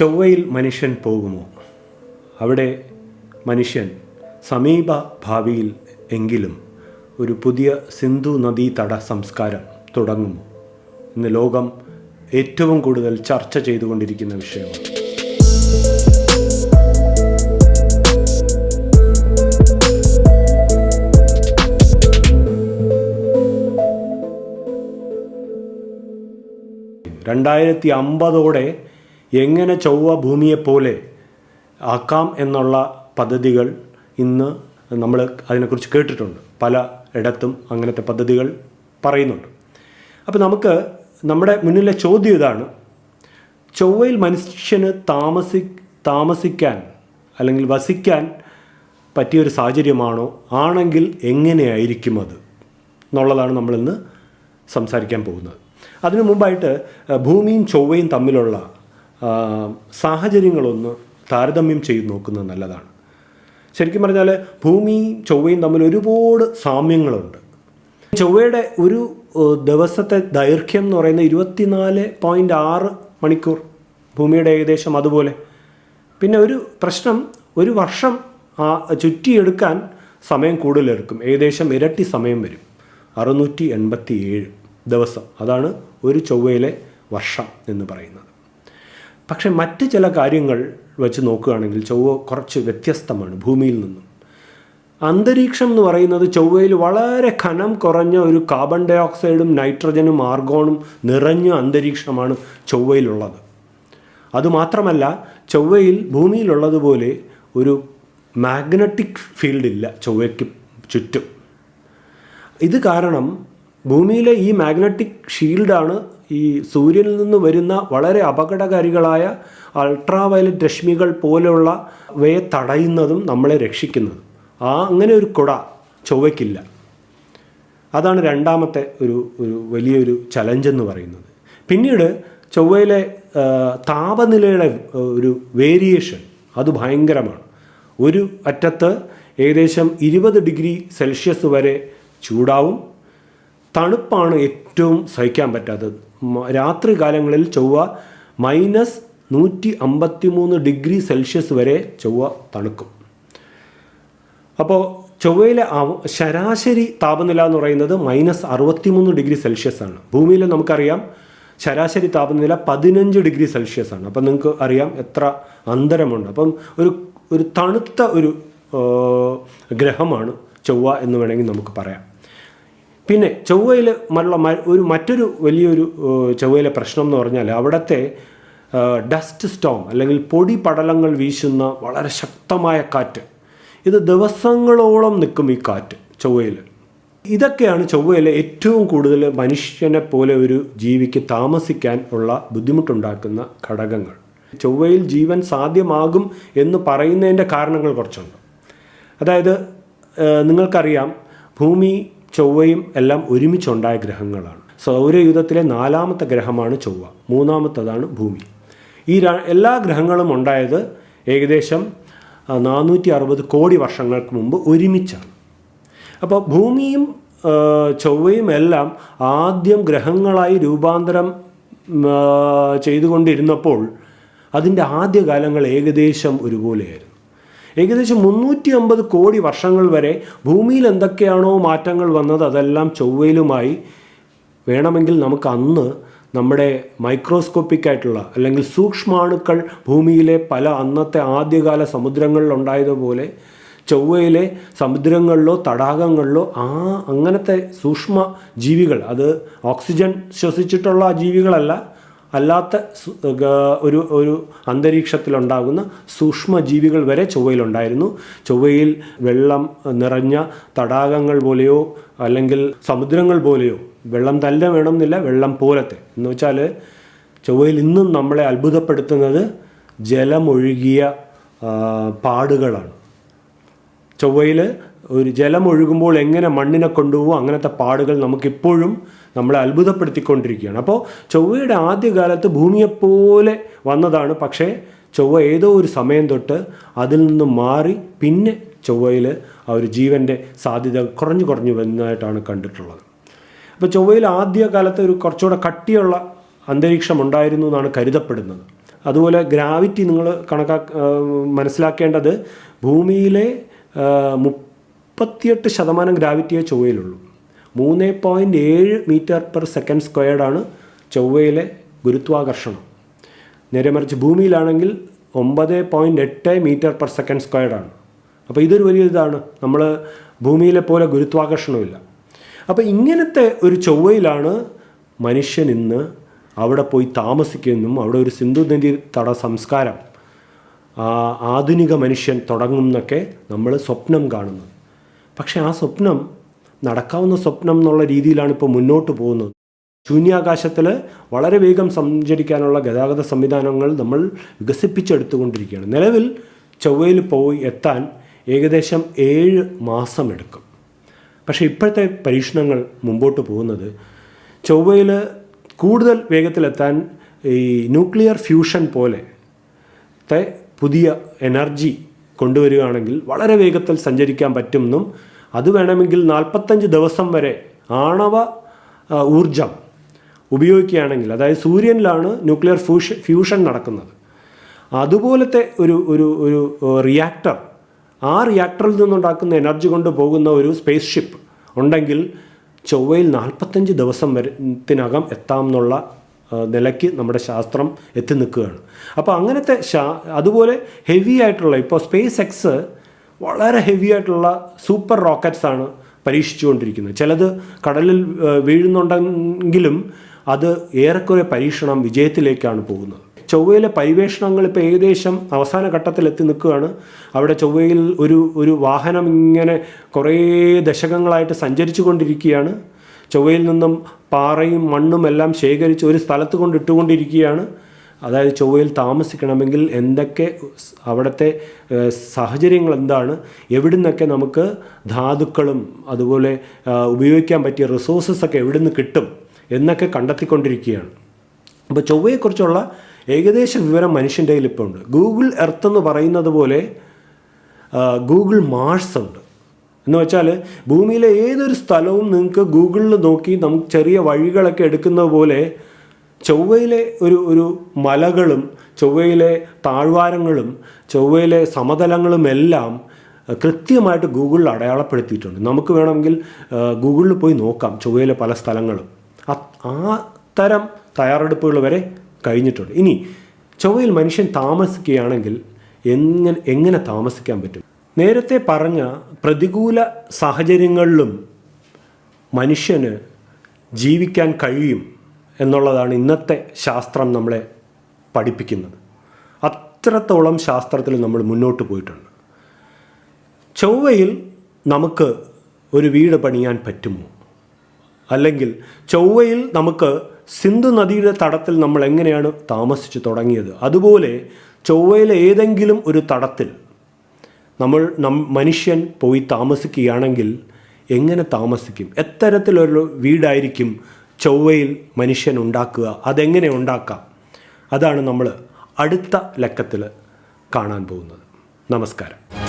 ചൊവ്വയിൽ മനുഷ്യൻ പോകുമോ? അവിടെ മനുഷ്യൻ സമീപ ഭാവിയിൽ എങ്കിലും ഒരു പുതിയ സിന്ധു നദീ തട സംസ്കാരം തുടങ്ങുമോ? ഇന്ന് ലോകം ഏറ്റവും കൂടുതൽ ചർച്ച ചെയ്തുകൊണ്ടിരിക്കുന്ന വിഷയമാണ്. രണ്ടായിരത്തി അമ്പതോടെ എങ്ങനെ ചൊവ്വ ഭൂമിയെപ്പോലെ ആക്കാം എന്നുള്ള പദ്ധതികൾ ഇന്ന് നമ്മൾ അതിനെക്കുറിച്ച് കേട്ടിട്ടുണ്ട്. പല ഇടത്തും അങ്ങനത്തെ പദ്ധതികൾ പറയുന്നുണ്ട്. അപ്പോൾ നമുക്ക് നമ്മുടെ മുന്നിലെ ചോദ്യം ഇതാണ്. ചൊവ്വയിൽ മനുഷ്യന് താമസി താമസിക്കാൻ അല്ലെങ്കിൽ വസിക്കാൻ പറ്റിയൊരു സാഹചര്യമാണോ? ആണെങ്കിൽ എങ്ങനെയായിരിക്കും അത്? എന്നുള്ളതാണ് നമ്മളിന്ന് സംസാരിക്കാൻ പോകുന്നത്. അതിനു മുമ്പായിട്ട് ഭൂമിയും ചൊവ്വയും തമ്മിലുള്ള സാഹചര്യങ്ങളൊന്ന് താരതമ്യം ചെയ്ത് നോക്കുന്നത് നല്ലതാണ്. ശരിക്കും പറഞ്ഞാൽ ഭൂമിയും ചൊവ്വയും തമ്മിൽ ഒരുപാട് സാമ്യങ്ങളുണ്ട്. ചൊവ്വയുടെ ഒരു ദിവസത്തെ ദൈർഘ്യം എന്ന് പറയുന്നത് ഇരുപത്തിനാല് പോയിന്റ് ആറ് മണിക്കൂർ ഭൂമിയുടെ ഏകദേശം അതുപോലെ. പിന്നെ ഒരു പ്രശ്നം ഒരു വർഷം ചുറ്റിയെടുക്കാൻ സമയം കൂടുതലെടുക്കും. ഏകദേശം ഇരട്ടി സമയം വരും. അറുന്നൂറ്റി എൺപത്തി ഏഴ് ദിവസം. അതാണ് ഒരു ചൊവ്വയിലെ വർഷം എന്ന് പറയുന്നത്. പക്ഷേ മറ്റ് ചില കാര്യങ്ങൾ വെച്ച് നോക്കുകയാണെങ്കിൽ ചൊവ്വ കുറച്ച് വ്യത്യസ്തമാണ് ഭൂമിയിൽ നിന്നും. അന്തരീക്ഷം എന്ന് പറയുന്നത് ചൊവ്വയിൽ വളരെ ഖനം കുറഞ്ഞ ഒരു കാർബൺ ഡൈ ഓക്സൈഡും നൈട്രജനും ആർഗോണും നിറഞ്ഞ അന്തരീക്ഷമാണ് ചൊവ്വയിലുള്ളത്. അതുമാത്രമല്ല ചൊവ്വയിൽ ഭൂമിയിലുള്ളതുപോലെ ഒരു മാഗ്നറ്റിക് ഫീൽഡ് ഇല്ല ചൊവ്വയ്ക്ക് ചുറ്റും. ഇത് കാരണം ഭൂമിയിലെ ഈ മാഗ്നറ്റിക് ഷീൽഡാണ് ഈ സൂര്യനിൽ നിന്ന് വരുന്ന വളരെ അപകടകാരികളായ അൾട്രാ വയലറ്റ് രശ്മികൾ പോലെയുള്ളവയെ തടയുന്നതും നമ്മളെ രക്ഷിക്കുന്നതും. ആ അങ്ങനെ ഒരു കുട ചൊവ്വയ്ക്കില്ല. അതാണ് രണ്ടാമത്തെ ഒരു ഒരു വലിയൊരു ചലഞ്ച് എന്ന് പറയുന്നത്. പിന്നീട് ചൊവ്വയിലെ താപനിലയുടെ ഒരു വേരിയേഷൻ അത് ഭയങ്കരമാണ്. ഒരു അറ്റത്ത് ഏകദേശം ഇരുപത് ഡിഗ്രി സെൽഷ്യസ് വരെ ചൂടാവും. തണുപ്പാണ് ഏറ്റവും സഹിക്കാൻ പറ്റാത്തത്. രാത്രി കാലങ്ങളിൽ ചൊവ്വ മൈനസ് നൂറ്റി അമ്പത്തി മൂന്ന് ഡിഗ്രി സെൽഷ്യസ് വരെ ചൊവ്വ തണുക്കും. അപ്പോൾ ചൊവ്വയിലെ ശരാശരി താപനില എന്ന് പറയുന്നത് മൈനസ് അറുപത്തിമൂന്ന് ഡിഗ്രി സെൽഷ്യസ് ആണ്. ഭൂമിയിൽ നമുക്കറിയാം ശരാശരി താപനില പതിനഞ്ച് ഡിഗ്രി സെൽഷ്യസ് ആണ്. അപ്പം നിങ്ങൾക്ക് അറിയാം എത്ര അന്തരമുണ്ട്. അപ്പം ഒരു ഒരു തണുത്ത ഒരു ഗ്രഹമാണ് ചൊവ്വ എന്ന് വേണമെങ്കിൽ നമുക്ക് പറയാം. പിന്നെ ചൊവ്വയിൽ മറ്റുള്ള ഒരു മറ്റൊരു വലിയൊരു ചൊവ്വയിലെ പ്രശ്നം എന്ന് പറഞ്ഞാൽ അവിടുത്തെ ഡസ്റ്റ് സ്റ്റോം അല്ലെങ്കിൽ പൊടി പടലങ്ങൾ വീശുന്ന വളരെ ശക്തമായ കാറ്റ്. ഇത് ദിവസങ്ങളോളം നിൽക്കും ഈ കാറ്റ് ചൊവ്വയിൽ ഇതൊക്കെയാണ് ചൊവ്വയിലെ ഏറ്റവും കൂടുതൽ മനുഷ്യനെ പോലെ ഒരു ജീവിക്ക് താമസിക്കാൻ ഉള്ള ബുദ്ധിമുട്ടുണ്ടാക്കുന്ന ഘടകങ്ങൾ. ചൊവ്വയിൽ ജീവൻ സാധ്യമാകും എന്ന് പറയുന്നതിന്റെ കാരണങ്ങൾ കുറച്ചുണ്ട്. അതായത് നിങ്ങൾക്കറിയാം ഭൂമി ചൊവ്വയും എല്ലാം ഒരുമിച്ചുണ്ടായ ഗ്രഹങ്ങളാണ്. സൗരയുധത്തിലെ നാലാമത്തെ ഗ്രഹമാണ് ചൊവ്വ മൂന്നാമത്തതാണ് ഭൂമി. ഈ എല്ലാ ഗ്രഹങ്ങളും ഉണ്ടായത് ഏകദേശം നാനൂറ്റി അറുപത് കോടി വർഷങ്ങൾക്ക് മുമ്പ് ഒരുമിച്ചാണ്. അപ്പോൾ ഭൂമിയും ചൊവ്വയും എല്ലാം ആദ്യം ഗ്രഹങ്ങളായി രൂപാന്തരം ചെയ്തുകൊണ്ടിരുന്നപ്പോൾ അതിന്റെ ആദ്യകാലങ്ങൾ ഏകദേശം ഒരുപോലെയായിരുന്നു. ഏകദേശം മുന്നൂറ്റി അമ്പത് കോടി വർഷങ്ങൾ വരെ ഭൂമിയിൽ എന്തൊക്കെയാണോ മാറ്റങ്ങൾ വന്നത് അതെല്ലാം ചൊവ്വയിലുമായി വേണമെങ്കിൽ നമുക്ക് അന്ന് നമ്മുടെ മൈക്രോസ്കോപ്പിക് ആയിട്ടുള്ള അല്ലെങ്കിൽ സൂക്ഷ്മാണുക്കൾ ഭൂമിയിലെ പല അന്നത്തെ ആദ്യകാല സമുദ്രങ്ങളിൽ ഉണ്ടായതുപോലെ ചൊവ്വയിലെ സമുദ്രങ്ങളിലോ തടാകങ്ങളിലോ ആ അങ്ങനത്തെ സൂക്ഷ്മ ജീവികൾ അത് ഓക്സിജൻ ശ്വസിച്ചിട്ടുള്ള ജീവികളല്ല അല്ലാത്ത ഒരു ഒരു അന്തരീക്ഷത്തിലുണ്ടാകുന്ന സൂക്ഷ്മ ജീവികൾ വരെ ചൊവ്വയിലുണ്ടായിരുന്നു. ചൊവ്വയിൽ വെള്ളം നിറഞ്ഞ തടാകങ്ങൾ പോലെയോ അല്ലെങ്കിൽ സമുദ്രങ്ങൾ പോലെയോ വെള്ളം തന്നെ വേണമെന്നില്ല വെള്ളം പോലത്തെ. എന്ന് വെച്ചാൽ ചൊവ്വയിൽ ഇന്നും നമ്മളെ അത്ഭുതപ്പെടുത്തുന്നത് ജലമൊഴുകിയ പാടുകളാണ്. ചൊവ്വയിൽ ഒരു ജലം ഒഴുകുമ്പോൾ എങ്ങനെ മണ്ണിനെ കൊണ്ടുപോകും അങ്ങനത്തെ പാടുകൾ നമുക്കിപ്പോഴും നമ്മളെ അത്ഭുതപ്പെടുത്തിക്കൊണ്ടിരിക്കുകയാണ്. അപ്പോൾ ചൊവ്വയുടെ ആദ്യകാലത്ത് ഭൂമിയെപ്പോലെ വന്നതാണ്. പക്ഷേ ചൊവ്വ ഏതോ ഒരു സമയം തൊട്ട് അതിൽ നിന്ന് മാറി പിന്നെ ചൊവ്വയിൽ ആ ഒരു ജീവന്റെ സാധ്യത കുറഞ്ഞു കുറഞ്ഞു വന്നതായിട്ടാണ് കണ്ടിട്ടുള്ളത്. അപ്പോൾ ചൊവ്വയിൽ ആദ്യ കാലത്ത് ഒരു കുറച്ചുകൂടെ കട്ടിയുള്ള അന്തരീക്ഷം ഉണ്ടായിരുന്നു എന്നാണ് കരുതപ്പെടുന്നത്. അതുപോലെ ഗ്രാവിറ്റി നിങ്ങൾ കണക്കാ മനസ്സിലാക്കേണ്ടത് ഭൂമിയിലെ മുപ്പത്തിയെട്ട് ശതമാനം ഗ്രാവിറ്റിയെ ചൊവ്വയിലുള്ളൂ. മൂന്ന് പോയിന്റ് ഏഴ് മീറ്റർ പെർ സെക്കൻഡ് സ്ക്വയർഡാണ് ചൊവ്വയിലെ ഗുരുത്വാകർഷണം. നേരെ മറിച്ച് ഭൂമിയിലാണെങ്കിൽ ഒമ്പത് പോയിന്റ് എട്ട് മീറ്റർ പെർ സെക്കൻഡ് സ്ക്വയർഡാണ് അപ്പോൾ ഇതൊരു വലിയ ഇതാണ്. നമ്മൾ ഭൂമിയിലെ പോലെ ഗുരുത്വാകർഷണമില്ല. അപ്പോൾ ഇങ്ങനത്തെ ഒരു ചൊവ്വയിലാണ് മനുഷ്യൻ ഇന്ന് അവിടെ പോയി താമസിക്കുന്നതും അവിടെ ഒരു സിന്ധു നദി തട സംസ്കാരം ആധുനിക മനുഷ്യൻ തുടങ്ങുന്നൊക്കെ നമ്മൾ സ്വപ്നം കാണുന്നത്. പക്ഷേ ആ സ്വപ്നം നടക്കാവുന്ന സ്വപ്നം എന്നുള്ള രീതിയിലാണ് ഇപ്പോൾ മുന്നോട്ട് പോകുന്നത്. ശൂന്യാകാശത്തിൽ വളരെ വേഗം സഞ്ചരിക്കാനുള്ള ഗതാഗത സംവിധാനങ്ങൾ നമ്മൾ വികസിപ്പിച്ചെടുത്തുകൊണ്ടിരിക്കുകയാണ്. നിലവിൽ ചൊവ്വയിൽ പോയി എത്താൻ ഏകദേശം ഏഴ് മാസം എടുക്കും പക്ഷേ ഇപ്പോഴത്തെ പരീക്ഷണങ്ങൾ മുമ്പോട്ട് പോകുന്നത് ചൊവ്വയിൽ കൂടുതൽ വേഗത്തിലെത്താൻ ഈ ന്യൂക്ലിയർ ഫ്യൂഷൻ പോലെ പുതിയ എനർജി കൊണ്ടുവരികയാണെങ്കിൽ വളരെ വേഗത്തിൽ സഞ്ചരിക്കാൻ പറ്റുമെന്നും അത് വേണമെങ്കിൽ നാൽപ്പത്തഞ്ച് ദിവസം വരെ ആണവ ഊർജം ഉപയോഗിക്കുകയാണെങ്കിൽ അതായത് സൂര്യനിലാണ് ന്യൂക്ലിയർ ഫ്യൂഷൻ ഫ്യൂഷൻ നടക്കുന്നത്. അതുപോലത്തെ ഒരു ഒരു ഒരു റിയാക്ടർ ആ റിയാക്ടറിൽ നിന്നുണ്ടാക്കുന്ന എനർജി കൊണ്ട് പോകുന്ന ഒരു സ്പേസ് ഷിപ്പ് ഉണ്ടെങ്കിൽ ചൊവ്വയിൽ നാൽപ്പത്തഞ്ച് ദിവസം വരത്തിനകം എത്താം എന്നുള്ള ആ, നിലയ്ക്ക് നമ്മുടെ ശാസ്ത്രം എത്തി നിൽക്കുകയാണ്. അപ്പോൾ അങ്ങനത്തെ ശാ അതുപോലെ ഹെവി ആയിട്ടുള്ള ഇപ്പോൾ സ്പേസ് എക്സ് വളരെ ഹെവി ആയിട്ടുള്ള സൂപ്പർ റോക്കറ്റ്സാണ് പരീക്ഷിച്ചുകൊണ്ടിരിക്കുന്നത്. ചിലത് കടലിൽ വീഴുന്നുണ്ടെങ്കിലും അത് ഏറെക്കുറെ പരീക്ഷണം വിജയത്തിലേക്കാണ് പോകുന്നത്. ചൊവ്വയിലെ പരിവേഷണങ്ങൾ ഇപ്പോൾ ഏകദേശം അവസാന ഘട്ടത്തിൽ എത്തി നിൽക്കുകയാണ്. അവിടെ ചൊവ്വയിൽ ഒരു ഒരു വാഹനം ഇങ്ങനെ കുറേ ദശകങ്ങളായിട്ട് സഞ്ചരിച്ചു കൊണ്ടിരിക്കുകയാണ് ചൊവ്വയിൽ നിന്നും പാറയും മണ്ണും എല്ലാം ശേഖരിച്ച് ഒരു സ്ഥലത്ത് കൊണ്ട് ഇട്ടുകൊണ്ടിരിക്കുകയാണ്. അതായത് ചൊവ്വയിൽ താമസിക്കണമെങ്കിൽ എന്തൊക്കെ അവിടുത്തെ സാഹചര്യങ്ങൾ എന്താണ്? എവിടുന്നൊക്കെ നമുക്ക് ധാതുക്കളും അതുപോലെ ഉപയോഗിക്കാൻ പറ്റിയ റിസോഴ്സസ് ഒക്കെ എവിടുന്ന് കിട്ടും എന്നൊക്കെ കണ്ടെത്തിക്കൊണ്ടിരിക്കുകയാണ്. അപ്പോൾ ചൊവ്വയെക്കുറിച്ചുള്ള ഏകദേശ വിവരം മനുഷ്യന്റെ കയ്യിൽ ഇപ്പോൾ ഉണ്ട്. ഗൂഗിൾ എർത്ത് എന്ന് പറയുന്നത് പോലെ ഗൂഗിൾ മാർസ് ഉണ്ട്. എന്ന് വെച്ചാൽ ഭൂമിയിലെ ഏതൊരു സ്ഥലവും നിങ്ങൾക്ക് ഗൂഗിളിൽ നോക്കി നമുക്ക് ചെറിയ വഴികളൊക്കെ എടുക്കുന്നത് പോലെ ചൊവ്വയിലെ ഒരു ഒരു മലകളും ചൊവ്വയിലെ താഴ്വാരങ്ങളും ചൊവ്വയിലെ സമതലങ്ങളും എല്ലാം കൃത്യമായിട്ട് ഗൂഗിളിൽ അടയാളപ്പെടുത്തിയിട്ടുണ്ട്. നമുക്ക് വേണമെങ്കിൽ ഗൂഗിളിൽ പോയി നോക്കാം ചൊവ്വയിലെ പല സ്ഥലങ്ങളും. ആ തരം തയ്യാറെടുപ്പുകൾ വരെ കഴിഞ്ഞിട്ടുണ്ട്. ഇനി ചൊവ്വയിൽ മനുഷ്യൻ താമസിക്കുകയാണെങ്കിൽ എങ്ങനെ എങ്ങനെ താമസിക്കാൻ പറ്റും? നേരത്തെ പറഞ്ഞ പ്രതികൂല സാഹചര്യങ്ങളിലും മനുഷ്യന് ജീവിക്കാൻ കഴിയും എന്നുള്ളതാണ് ഇന്നത്തെ ശാസ്ത്രം നമ്മളെ പഠിപ്പിക്കുന്നത്. അത്രത്തോളം ശാസ്ത്രത്തിൽ നമ്മൾ മുന്നോട്ട് പോയിട്ടുണ്ട്. ചൊവ്വയിൽ നമുക്ക് ഒരു വീട് പണിയാൻ പറ്റുമോ? അല്ലെങ്കിൽ ചൊവ്വയിൽ നമുക്ക് സിന്ധു നദിയുടെ തടത്തിൽ നമ്മൾ എങ്ങനെയാണ് താമസിച്ച് തുടങ്ങിയത്? അതുപോലെ ചൊവ്വയിലെ ഏതെങ്കിലും ഒരു തടത്തിൽ നമ്മൾ നം മനുഷ്യൻ പോയി താമസിക്കുകയാണെങ്കിൽ എങ്ങനെ താമസിക്കും? എത്തരത്തിലൊരു വീടായിരിക്കും ചൊവ്വയിൽ മനുഷ്യൻ ഉണ്ടാക്കുക. അതെങ്ങനെ ഉണ്ടാക്കാം? അതാണ് നമ്മൾ അടുത്ത ലക്കത്തിൽ കാണാൻ പോകുന്നത്. നമസ്കാരം.